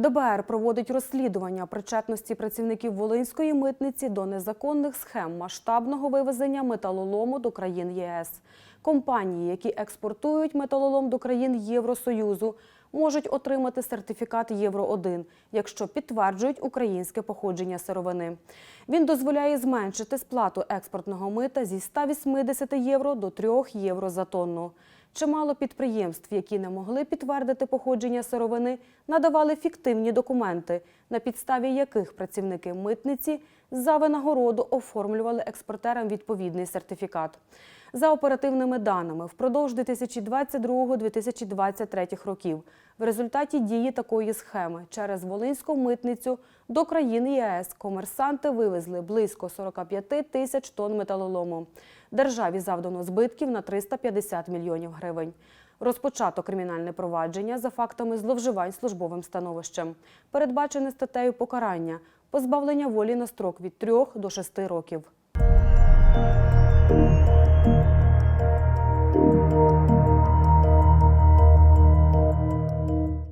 ДБР проводить розслідування причетності працівників Волинської митниці до незаконних схем масштабного вивезення металолому до країн ЄС. Компанії, які експортують металолом до країн Євросоюзу, можуть отримати сертифікат Євро 1 якщо підтверджують українське походження сировини. Він дозволяє зменшити сплату експортного мита зі 180 євро до 3 євро за тонну. Чимало підприємств, які не могли підтвердити походження сировини, надавали фіктивні документи, на підставі яких працівники митниці за винагороду оформлювали експортерам відповідний сертифікат. За оперативними даними, впродовж 2022-2023 років в результаті дії такої схеми через Волинську митницю до країн ЄС комерсанти вивезли близько 45 тисяч тонн металолому. Державі завдано збитків на 350 мільйонів гривень. Розпочато кримінальне провадження за фактами зловживань службовим становищем. Передбачене статтею покарання позбавлення волі на строк від 3 до 6 років.